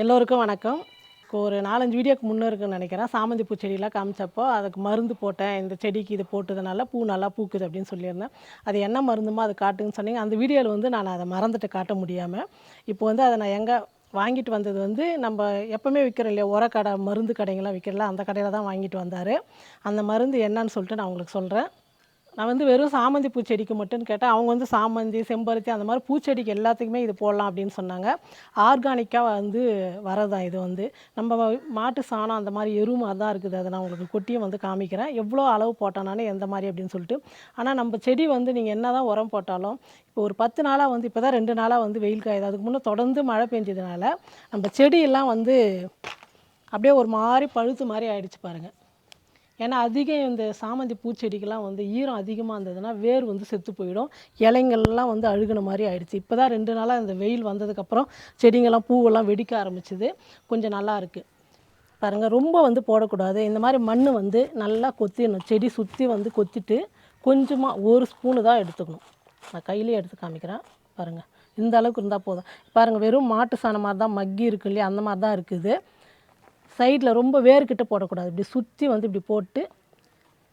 எல்லோருக்கும் வணக்கம். இப்போ ஒரு நாலஞ்சு வீடியோக்கு முன்னே இருக்குன்னு நினைக்கிறேன். சாமந்தி பூ செடியெலாம் காமிச்சப்போ அதுக்கு மருந்து போட்டேன். இந்த செடிக்கு இது போட்டதுனால பூ நல்லா பூக்குது அப்படின்னு சொல்லியிருந்தேன். அது என்ன மருந்துமோ அது காட்டுன்னு சொன்னீங்க. அந்த வீடியோவில் வந்து நான் அதை மறந்துட்டு காட்ட முடியாமல் இப்போ வந்து அதை நான் எங்கே வாங்கிட்டு வந்தது வந்து நம்ம எப்போவுமே விற்கிறோம் இல்லையா? உரக்கடை மருந்து கடைங்களாம் விற்கிறல அந்த கடையில் தான் வாங்கிட்டு வந்தார். அந்த மருந்து என்னன்னு சொல்லிட்டு நான் உங்களுக்கு சொல்கிறேன் நான் வந்து வெறும் சாமந்தி பூச்செடிக்கு மட்டும் கேட்டால் அவங்க வந்து சாமந்தி செம்பருத்தி அந்த மாதிரி பூச்செடிக்கு எல்லாத்துக்குமே இது போடலாம் அப்படின்னு சொன்னாங்க. ஆர்கானிக்காக வந்து வரதான் இது வந்து. நம்ம மாட்டு சாணம் அந்த மாதிரி எருமை மாதிரி தான் இருக்குது. அதை நான் உங்களுக்கு கொட்டியும் வந்து காமிக்கிறேன். எவ்வளோ அளவு போட்டேனானே எந்த மாதிரி அப்படின்னு சொல்லிட்டு. ஆனால் நம்ம செடி வந்து நீங்கள் என்ன தான் உரம் போட்டாலும் இப்போ ஒரு பத்து நாளாக வந்து இப்போ தான் ரெண்டு நாளாக வந்து வெயில் காயுது. அதுக்கு முன்னே தொடர்ந்து மழை பெஞ்சதுனால நம்ம செடியெல்லாம் வந்து அப்படியே ஒரு மாதிரி பழுத்து மாதிரி ஆயிடுச்சு பாருங்கள் ஏன்னா அதிகம் இந்த சாமந்தி பூச்செடிக்கெல்லாம் வந்து ஈரம் அதிகமாக இருந்ததுன்னா வேர் வந்து செத்து போயிடும். இலைங்கள்லாம் வந்து அழுகுன மாதிரி ஆயிடுச்சு. இப்போ தான் ரெண்டு நாளாக இந்த வெயில் வந்ததுக்கப்புறம் செடிங்கள்லாம் பூவெல்லாம் வெடிக்க ஆரம்பிச்சுது. கொஞ்சம் நல்லா இருக்குது பாருங்கள் ரொம்ப வந்து போடக்கூடாது. இந்த மாதிரி மண் வந்து நல்லா கொத்திடணும். செடி சுற்றி வந்து கொத்திட்டு கொஞ்சமாக ஒரு ஸ்பூனு தான் எடுத்துக்கணும். நான் கையிலேயே எடுத்து காமிக்கிறேன். பாருங்கள் இந்த அளவுக்கு இருந்தால் போதும். பாருங்கள் வெறும் மாட்டு சாணம் மாதிரி தான் மக்கி இருக்கு இல்லையா அந்த மாதிரி தான் இருக்குது. சைடில் ரொம்ப வேர்கிட்ட போடக்கூடாது. இப்படி சுற்றி வந்து இப்படி போட்டு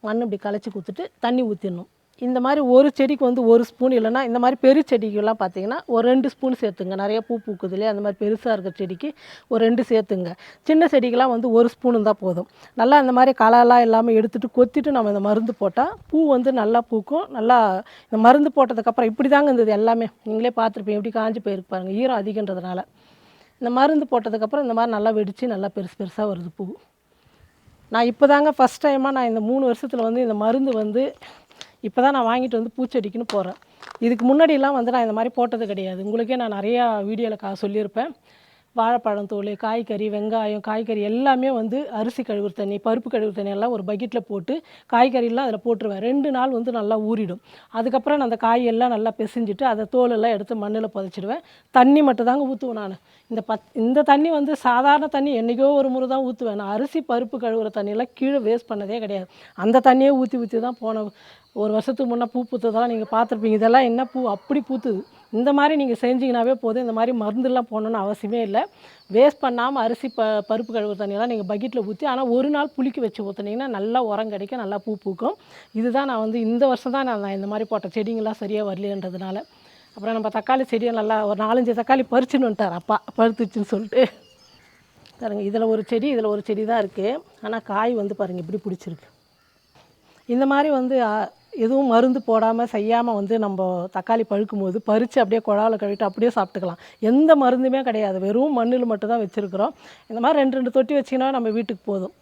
மண் இப்படி களைச்சி கொடுத்துட்டு தண்ணி ஊற்றிடணும் இந்த மாதிரி ஒரு செடிக்கு வந்து ஒரு ஸ்பூன் இல்லைன்னா இந்த மாதிரி பெரிய செடிக்கெல்லாம் பார்த்தீங்கன்னா ஒரு ரெண்டு ஸ்பூன் சேர்த்துங்க. நிறைய பூ பூக்குது இல்லையா? அந்த மாதிரி பெருசாக இருக்கிற செடிக்கு ஒரு ரெண்டு சேர்த்துங்க. சின்ன செடிக்கெலாம் வந்து ஒரு ஸ்பூன் இருந்தால் போதும். நல்லா இந்த மாதிரி களைலாம் இல்லாமல் எடுத்துகிட்டு கொத்திட்டு நம்ம இந்த மருந்து போட்டால் பூ வந்து நல்லா பூக்கும். நல்லா இந்த மருந்து போட்டதுக்கப்புறம் இப்படி தாங்க இருந்தது எல்லாமே. நீங்களே பார்த்துருப்பீங்க. எப்படி காஞ்சி போயிருப்பாருங்க ஈரம் அதிகன்றதுனால. இந்த மருந்து போட்டதுக்கப்புறம் இந்த மாதிரி நல்லா வெடித்து நல்லா பெருசு பெருசாக வருது பூ. நான் இப்போ தாங்க ஃபஸ்ட் டைமாக நான் இந்த மூணு வருஷத்தில் வந்து இந்த மருந்து வந்து இப்போ தான் நான் வாங்கிட்டு வந்து பூச்செடிக்குன்னு போகிறேன் இதுக்கு முன்னாடிலாம் வந்து நான் இந்த மாதிரி போட்டது கிடையாது. உங்களுக்கே நான் நிறையா வீடியோவில் கா சொல்லியிருப்பேன். வாழைப்பழம் தோல் காய்கறி வெங்காயம் காய்கறி எல்லாமே வந்து அரிசி கழுவுற தண்ணி பருப்பு கழுவுற தண்ணி எல்லாம் ஒரு பக்கெட்டில் போட்டு காய்கறிலாம் அதில் போட்டுருவேன். ரெண்டு நாள் வந்து நல்லா ஊறிடும். அதுக்கப்புறம் நான் அந்த காயெல்லாம் நல்லா பிசைஞ்சிட்டு அதை தோலெல்லாம் எடுத்து மண்ணில் புதைச்சிடுவேன். தண்ணி மட்டும் தாங்க ஊற்றுவேன் நான். இந்த பத் இந்த தண்ணி வந்து சாதாரண தண்ணி என்றைக்கோ ஒரு முறை தான் ஊற்றுவேன் நான் அரிசி பருப்பு கழுவுற தண்ணியெல்லாம் கீழே வேஸ்ட் பண்ணதே கிடையாது. அந்த தண்ணியே ஊற்றி ஊற்றி தான் போன ஒரு வருஷத்துக்கு முன்னே பூ பூத்ததெல்லாம் நீங்கள் பார்த்துருப்பீங்க. இதெல்லாம் என்ன பூ? அப்படி பூத்துது. இந்த மாதிரி நீங்கள் செஞ்சிங்கனாவே போதும். இந்த மாதிரி மருந்துலாம் போடணுன்னு அவசியமே இல்லை. வேஸ்ட் பண்ணாமல் அரிசி ப பருப்பு கழுவு தண்ணியெல்லாம் நீங்கள் பக்கெட்டில் ஊற்றி ஆனால் ஒரு நாள் புளிக்க வச்சு ஊற்றுனீங்கன்னா நல்லா உரம் கிடைக்கும் நல்லா பூ பூக்கும். இதுதான் நான் வந்து இந்த வருஷம் தான் நான் நான் இந்த மாதிரி போட்ட செடிங்கள்லாம் சரியாக வரலன்றதுனால அப்புறம் நம்ம தக்காளி செடியை நல்லா ஒரு நாலஞ்சு தக்காளி பறிச்சுன்னு வந்துட்டார் அப்பா பழுத்துச்சுன்னு சொல்லிட்டு. பாருங்க இதில் ஒரு செடி இதில் ஒரு செடி தான் இருக்குது ஆனால் காய் வந்து பாருங்கள் இப்படி பிடிச்சிருக்கு. இந்த மாதிரி வந்து எதுவும் மருந்து போடாமல் செய்யாமல் வந்து நம்ம தக்காளி பழுக்கும் போது பறித்து அப்படியே குழாவில் கழுவிட்டு அப்படியே சாப்பிட்டுக்கலாம். எந்த மருந்துமே கிடையாது. வெறும் மண்ணில் மட்டும் தான் வச்சுருக்குறோம். இந்த மாதிரி ரெண்டு ரெண்டு தொட்டி வச்சிங்கன்னா நம்ம வீட்டுக்கு போதும்.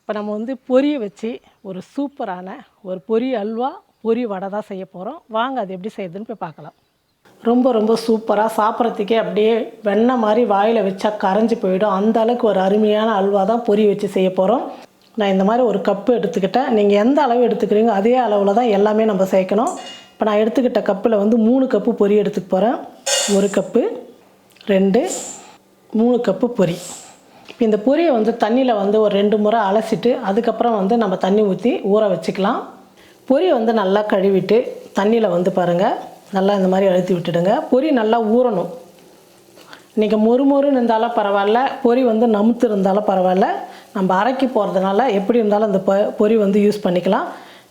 இப்போ நம்ம வந்து பொரிய வச்சு ஒரு சூப்பரான ஒரு பொரி அல்வா பொரி வடை தான் செய்ய போகிறோம் வாங்க அது எப்படி செய்யுதுன்னு போய் பார்க்கலாம். ரொம்ப ரொம்ப சூப்பராக சாப்பிட்றதுக்கே அப்படியே வெண்ணெய் மாதிரி வாயில் வச்சா கரைஞ்சி போயிடும். அந்த அளவுக்கு ஒரு அருமையான அல்வா தான் பொரி வச்சு செய்ய போகிறோம் நான் இந்த மாதிரி ஒரு கப்பு எடுத்துக்கிட்டேன். நீங்கள் எந்த அளவு எடுத்துக்கிறீங்க அதே அளவில் தான் எல்லாமே நம்ம சேர்க்கணும். இப்போ நான் எடுத்துக்கிட்ட கப்பில் வந்து மூணு கப்பு பொரி எடுத்துக்க போகிறேன் ஒரு கப்பு ரெண்டு மூணு கப்பு பொரி. இப்போ இந்த பொரியை வந்து தண்ணியில் வந்து ஒரு ரெண்டு முறை அலசிட்டு அதுக்கப்புறம் வந்து நம்ம தண்ணி ஊற்றி ஊற வச்சுக்கலாம். பொரியை வந்து நல்லா கழுவிட்டு தண்ணியில் வந்து பாருங்கள் நல்லா இந்த மாதிரி அழுத்தி விட்டுடுங்க. பொரி நல்லா ஊறணும். நீங்கள் மொறு மொறுன்னு இருந்தாலும் பரவாயில்ல. பொரி வந்து நமுத்து இருந்தாலும் பரவாயில்ல. நம்ம அரைக்கி போகிறதுனால எப்படி இருந்தாலும் அந்த பொ பொரி வந்து யூஸ் பண்ணிக்கலாம்.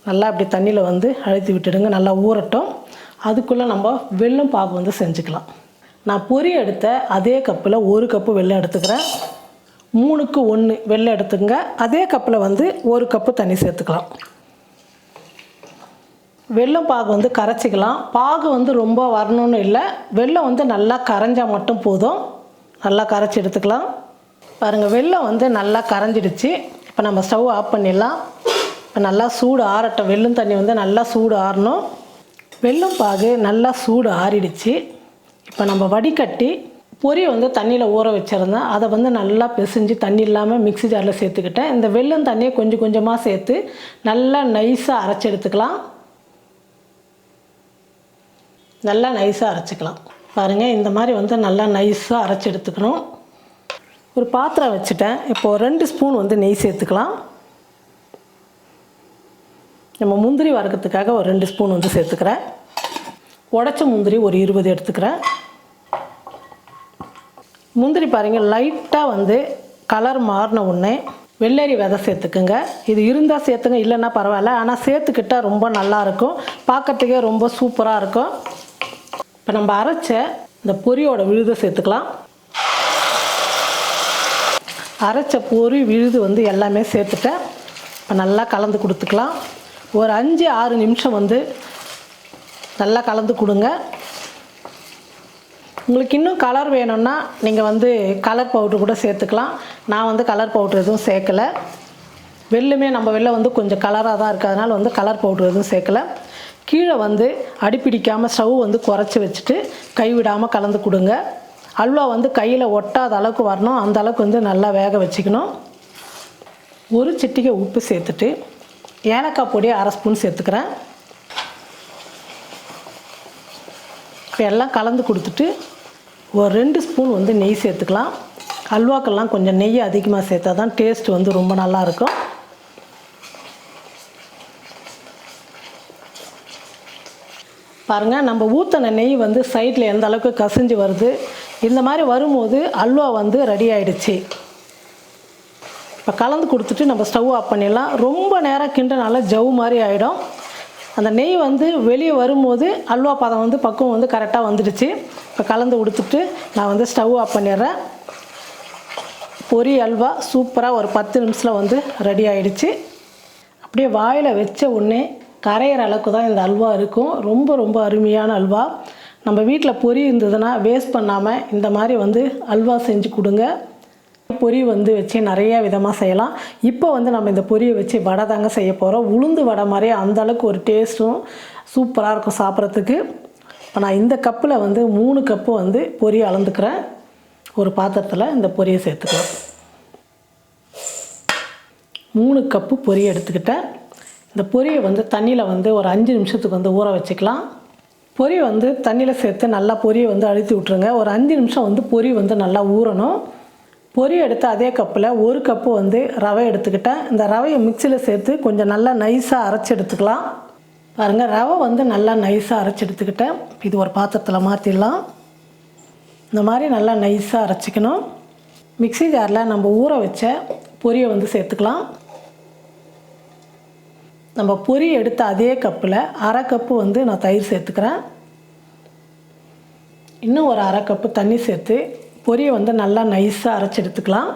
நல்லா அப்படி தண்ணியில் வந்து அழுத்தி விட்டுடுங்க. நல்லா ஊறட்டும். அதுக்குள்ளே நம்ம வெள்ளம் பாகு வந்து செஞ்சுக்கலாம். நான் பொரி எடுத்த அதே கப்பில் ஒரு கப்பு வெள்ளம் எடுத்துக்கிறேன். மூணுக்கு ஒன்று வெள்ளம் எடுத்துங்க அதே கப்பில் வந்து ஒரு கப்பு தண்ணி சேர்த்துக்கலாம். வெல்லம் பாகு வந்து கரைச்சிக்கலாம். பாகு வந்து ரொம்ப வரணும்னு இல்லை. வெள்ளம் வந்து நல்லா கரைஞ்சால் மட்டும் போதும். நல்லா கரைச்சி எடுத்துக்கலாம். பாருங்கள் வெள்ளம் வந்து நல்லா கரைஞ்சிடுச்சு. இப்போ நம்ம ஸ்டவ் ஆஃப் பண்ணிடலாம். இப்போ நல்லா சூடு ஆறட்டும். வெள்ளம் தண்ணி வந்து நல்லா சூடு ஆறணும். வெல்லம் பாகு நல்லா சூடு ஆறிடுச்சு. இப்போ நம்ம வடிகட்டி பொறி வந்து தண்ணியில் ஊற வச்சுருந்தேன். அதை வந்து நல்லா பிசைஞ்சு தண்ணி இல்லாமல் மிக்ஸி ஜாரில் சேர்த்துக்கிட்டேன். இந்த வெள்ளம் தண்ணியை கொஞ்சம் கொஞ்சமாக சேர்த்து நல்லா நைஸாக அரைச்சி எடுத்துக்கலாம். நல்லா நைஸாக அரைச்சிக்கலாம். பாருங்கள் இந்த மாதிரி வந்து நல்லா நைஸாக அரைச்சி எடுத்துக்கணும். ஒரு பாத்திரம் வச்சுட்டேன். இப்போது ரெண்டு ஸ்பூன் வந்து நெய் சேர்த்துக்கலாம். நம்ம முந்திரி வறுக்கிறதுக்காக ஒரு ரெண்டு ஸ்பூன் வந்து சேர்த்துக்கிறேன். உடச்ச முந்திரி ஒரு இருபது எடுத்துக்கிறேன். முந்திரி பாருங்கள் லைட்டாக வந்து கலர் மாறின உடனே வெள்ளரி விதை சேர்த்துக்குங்க. இது இருந்தால் சேர்த்துங்க இல்லைன்னா பரவாயில்ல. ஆனால் சேர்த்துக்கிட்டா ரொம்ப நல்லாயிருக்கும் பார்க்கறதுக்கே ரொம்ப சூப்பராக இருக்கும். இப்போ நம்ம அரைச்ச இந்த பொரியோட விழுதை சேர்த்துக்கலாம். அரைச்ச பூரி விழுது வந்து எல்லாமே சேர்த்துட்டேன். இப்போ நல்லா கலந்து கொடுத்துக்கலாம். ஒரு அஞ்சு ஆறு நிமிஷம் வந்து நல்லா கலந்து கொடுங்க. உங்களுக்கு இன்னும் கலர் வேணும்னா நீங்கள் வந்து கலர் பவுட்ரு கூட சேர்த்துக்கலாம். நான் வந்து கலர் பவுட்ரு எதுவும் சேர்க்கலை. வெள்ளுமே நம்ம வெளில வந்து கொஞ்சம் கலராக தான் இருக்கிறதுனால வந்து கலர் பவுட்ரு எதுவும் சேர்க்கல. கீழே வந்து அடிப்பிடிக்காமல் ஸ்டவ் வந்து குறைச்சி வச்சுட்டு கைவிடாமல் கலந்து கொடுங்க. அல்வா வந்து கையில் ஒட்டாத அளவுக்கு வரணும். அந்த அளவுக்கு வந்து நல்லா வேக வச்சுக்கணும். ஒரு சிட்டிகை உப்பு சேர்த்துட்டு ஏலக்காய் பொடி அரை ஸ்பூன் சேர்த்துக்கிறேன். இப்போ எல்லாம் கலந்து கொடுத்துட்டு ஒரு ரெண்டு ஸ்பூன் வந்து நெய் சேர்த்துக்கலாம். அல்வாக்கெல்லாம் கொஞ்சம் நெய் அதிகமாக சேர்த்தா தான் டேஸ்ட் வந்து ரொம்ப நல்லாயிருக்கும் பாருங்கள் நம்ம ஊற்றின நெய் வந்து சைடில் எந்த அளவுக்கு கசிஞ்சு வருது இந்த மாதிரி வரும்போது அல்வா வந்து ரெடி ஆயிடுச்சு. இப்போ கலந்து கொடுத்துட்டு நம்ம ஸ்டவ் ஆஃப் பண்ணிடலாம். ரொம்ப நேரம் கிண்டனால ஜவ் மாதிரி ஆகிடும் அந்த நெய் வந்து வெளியே வரும்போது அல்வா பதம் வந்து பக்குவம் வந்து கரெக்டாக வந்துடுச்சு. இப்போ கலந்து கொடுத்துட்டு நான் வந்து ஸ்டவ் ஆஃப் பண்ணிடுறேன். பொரி அல்வா சூப்பராக ஒரு பத்து நிமிஷத்தில் வந்து ரெடி ஆகிடுச்சு அப்படியே வாயில் வச்ச உடனே கரையிற அளவுக்கு தான் இந்த அல்வா இருக்கும். ரொம்ப ரொம்ப அருமையான அல்வா. நம்ம வீட்டில் பொரி இருந்ததுன்னா வேஸ்ட் பண்ணாமல் இந்த மாதிரி வந்து அல்வா செஞ்சு கொடுங்க. பொரி வந்து வச்சு நிறைய விதமாக செய்யலாம். இப்போ வந்து நம்ம இந்த பொரியை வச்சு வடை தாங்க செய்ய போகிறோம் உளுந்து வடை மாதிரி அந்த அளவுக்கு ஒரு டேஸ்ட்டும் சூப்பராக இருக்கும் சாப்பிட்றதுக்கு. இப்போ நான் இந்த கப்பில் வந்து மூணு கப்பு வந்து பொரி அளந்துக்கிறேன். ஒரு பாத்திரத்தில் இந்த பொரியை சேர்த்துக்கலாம். மூணு கப்பு பொரியை எடுத்துக்கிட்டேன். இந்த பொரியை வந்து தண்ணியில் வந்து ஒரு அஞ்சு நிமிஷத்துக்கு வந்து ஊற வச்சுக்கலாம். பொரி வந்து தண்ணியில் சேர்த்து நல்லா பொரியை வந்து அழுத்தி விட்ருங்க ஒரு அஞ்சு நிமிஷம் வந்து பொரி வந்து நல்லா ஊறணும். பொரி எடுத்து அதே கப்பில் ஒரு கப்பு வந்து ரவை எடுத்துக்கிட்டேன். இந்த ரவையை மிக்சியில் சேர்த்து கொஞ்சம் நல்லா நைஸாக அரைச்சி எடுத்துக்கலாம். பாருங்கள் ரவை வந்து நல்லா நைஸாக அரைச்சி எடுத்துக்கிட்டேன். இது ஒரு பாத்திரத்தில் மாற்றிடலாம் இந்த மாதிரி நல்லா நைஸாக அரைச்சிக்கணும். மிக்ஸி ஜாரில் நம்ம ஊற வச்ச பொரியை வந்து சேர்த்துக்கலாம். நம்ம பொரி எடுத்த அதே கப்பில் அரை கப்பு வந்து நான் தயிர் சேர்த்துக்கிறேன். இன்னும் ஒரு அரை கப்பு தண்ணி சேர்த்து பொரியை வந்து நல்லா நைஸாக அரைச்சி எடுத்துக்கலாம்.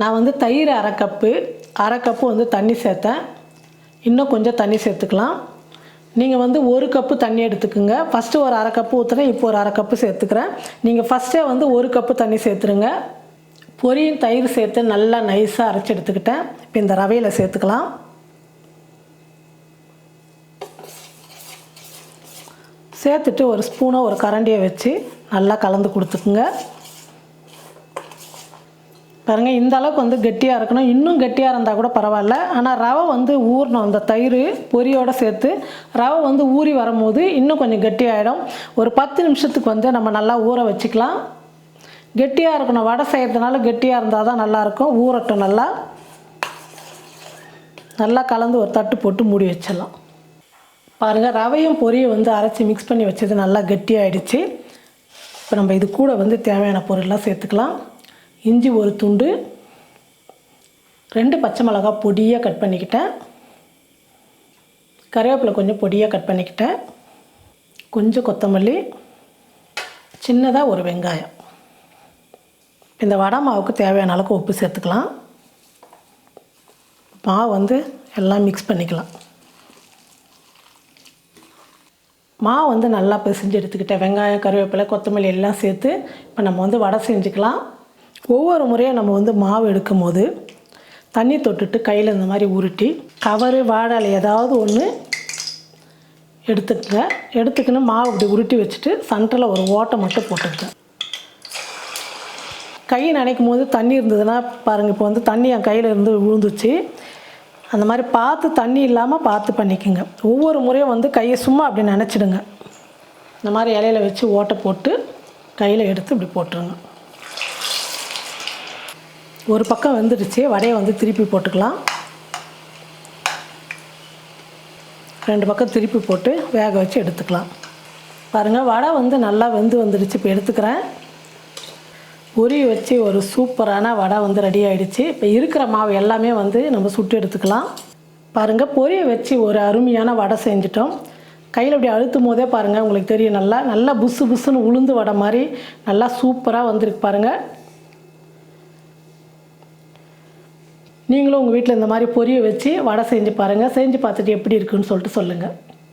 நான் வந்து தயிர் அரை கப்பு அரை கப்பு வந்து தண்ணி சேர்த்தேன். இன்னும் கொஞ்சம் தண்ணி சேர்த்துக்கலாம். நீங்கள் வந்து ஒரு கப்பு தண்ணி எடுத்துக்கோங்க. ஃபஸ்ட்டு ஒரு அரை கப்பு ஊற்றுறேன் இப்போ ஒரு அரை கப்பு சேர்த்துக்கிறேன். நீங்கள் ஃபஸ்ட்டே வந்து ஒரு கப்பு தண்ணி சேர்த்துருங்க. பொரியும் தயிர் சேர்த்து நல்லா நைஸாக அரைச்சி எடுத்துக்கிட்டேன். இப்போ இந்த ரவையில் சேர்த்துக்கலாம். சேர்த்துட்டு ஒரு ஸ்பூனை ஒரு கரண்டியை வச்சு நல்லா கலந்து கொடுத்துக்குங்க. பாருங்கள் இந்த அளவுக்கு வந்து கெட்டியாக இருக்கணும். இன்னும் கெட்டியாக இருந்தால் கூட பரவாயில்ல. ஆனால் ரவை வந்து ஊறணும். அந்த தயிர் பொரியோடு சேர்த்து ரவை வந்து ஊறி வரும்போது இன்னும் கொஞ்சம் கெட்டியாகிடும் ஒரு பத்து நிமிஷத்துக்கு வந்து நம்ம நல்லா ஊற வச்சுக்கலாம். கெட்டியாக இருக்கணும். வடை செய்கிறதுனால கெட்டியாக இருந்தால் தான் நல்லாயிருக்கும். ஊறட்டும் நல்லா. நல்லா கலந்து ஒரு தட்டு போட்டு மூடி வச்சிடலாம். பாருங்கள் ரவையும் பொரியும் வந்து அரைச்சி மிக்ஸ் பண்ணி வச்சது நல்லா கெட்டியாயிடுச்சு. இப்போ நம்ம இது கூட வந்து தேவையான பொருள்லாம் சேர்த்துக்கலாம். இஞ்சி ஒரு துண்டு ரெண்டு பச்சை மிளகா பொடியாக கட் பண்ணிக்கிட்டேன். கருவேப்பிலை கொஞ்சம் பொடியாக கட் பண்ணிக்கிட்டேன். கொஞ்சம் கொத்தமல்லி சின்னதாக ஒரு வெங்காயம். இந்த வடை மாவுக்கு தேவையான அளவுக்கு உப்பு சேர்த்துக்கலாம். மாவு வந்து எல்லாம் மிக்ஸ் பண்ணிக்கலாம். மாவு வந்து நல்லா பிசைஞ்சு எடுத்துக்கிட்டேன் வெங்காயம் கருவேப்பிலை கொத்தமல்லி எல்லாம் சேர்த்து இப்போ நம்ம வந்து வடை செஞ்சுக்கலாம். ஒவ்வொரு முறையும் நம்ம வந்து மாவு எடுக்கும் போது தண்ணி தொட்டுட்டு கையில் இந்த மாதிரி உருட்டி கவரு வாழை ஏதாவது ஒன்று எடுத்துக்கங்க. எடுத்துக்கின்னு மாவு இப்படி உருட்டி வச்சுட்டு சென்டரில் ஒரு ஓட்டை மட்டும் போட்டுக்கங்க. கை நினைக்கும் போது தண்ணி இருந்ததுன்னா பாருங்கள் இப்போ வந்து தண்ணி என் கையில் இருந்து விழுந்துச்சு. அந்த மாதிரி பார்த்து தண்ணி இல்லாமல் பார்த்து பண்ணிக்கோங்க. ஒவ்வொரு முறையும் வந்து கையை சும்மா அப்படி நினச்சிடுங்க. இந்த மாதிரி இலையில வச்சு ஓட்டை போட்டு கையில் எடுத்து இப்படி போட்டுருங்க. ஒரு பக்கம் வெந்துடுச்சு. வடையை வந்து திருப்பி போட்டுக்கலாம். ரெண்டு பக்கம் திருப்பி போட்டு வேக வச்சு எடுத்துக்கலாம். பாருங்கள் வடை வந்து நல்லா வெந்து வந்துடுச்சு. இப்போ எடுத்துக்கிறேன். பொரிய வச்சு ஒரு சூப்பரான வடை வந்து ரெடி ஆகிடுச்சு இப்போ இருக்கிற மாவு எல்லாமே வந்து நம்ம சுட்டு எடுத்துக்கலாம். பாருங்கள் பொரிய வச்சு ஒரு அருமையான வடை செஞ்சிட்டோம். கையில் அப்படி அழுத்தும் போதே பாருங்கள் உங்களுக்கு தெரியும் நல்லா நல்லா புசு புசுன்னு உளுந்து வடை மாதிரி நல்லா சூப்பராக வந்திருக்கு பாருங்கள் நீங்களும் உங்கள் வீட்டில் இந்த மாதிரி பொரிய வச்சு வடை செஞ்சு பாருங்கள் செஞ்சு பார்த்துட்டு எப்படி இருக்குன்னு சொல்லிட்டு சொல்லுங்கள்